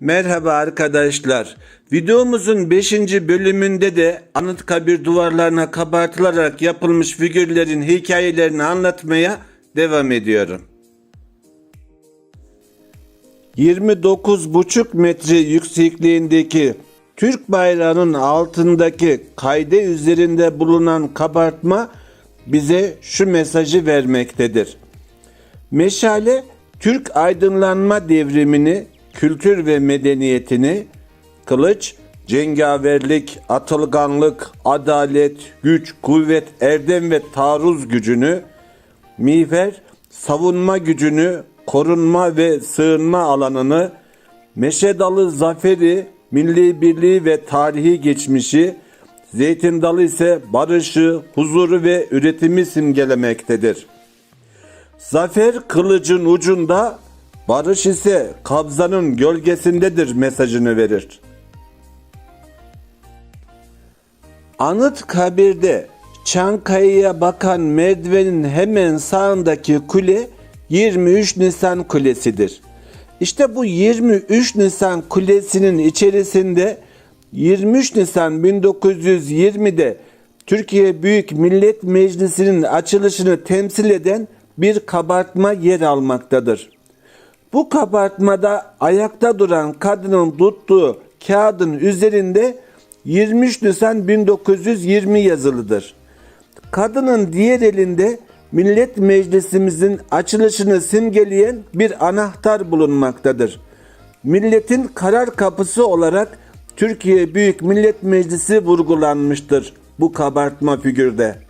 Merhaba arkadaşlar. Videomuzun 5. bölümünde de Anıtkabir duvarlarına kabartılarak yapılmış figürlerin hikayelerini anlatmaya devam ediyorum. 29,5 metre yüksekliğindeki Türk bayrağının altındaki kayde üzerinde bulunan kabartma bize şu mesajı vermektedir. Meşale Türk aydınlanma devrimini, kültür ve medeniyetini, kılıç, cengaverlik, atılganlık, adalet, güç, kuvvet, erdem ve taarruz gücünü, miğfer, savunma gücünü, korunma ve sığınma alanını, meşe dalı zaferi, milli birliği ve tarihi geçmişi, zeytin dalı ise barışı, huzuru ve üretimi simgelemektedir. Zafer kılıcın ucunda, barış ise kabzanın gölgesindedir mesajını verir. Anıt kabirde Çankaya'ya bakan merdivenin hemen sağındaki kule 23 Nisan Kulesi'dir. İşte bu 23 Nisan Kulesi'nin içerisinde 23 Nisan 1920'de Türkiye Büyük Millet Meclisi'nin açılışını temsil eden bir kabartma yer almaktadır. Bu kabartmada ayakta duran kadının tuttuğu kağıdın üzerinde 23 Nisan 1920 yazılıdır. Kadının diğer elinde Millet Meclisimizin açılışını simgeleyen bir anahtar bulunmaktadır. Milletin karar kapısı olarak Türkiye Büyük Millet Meclisi vurgulanmıştır bu kabartma figürde.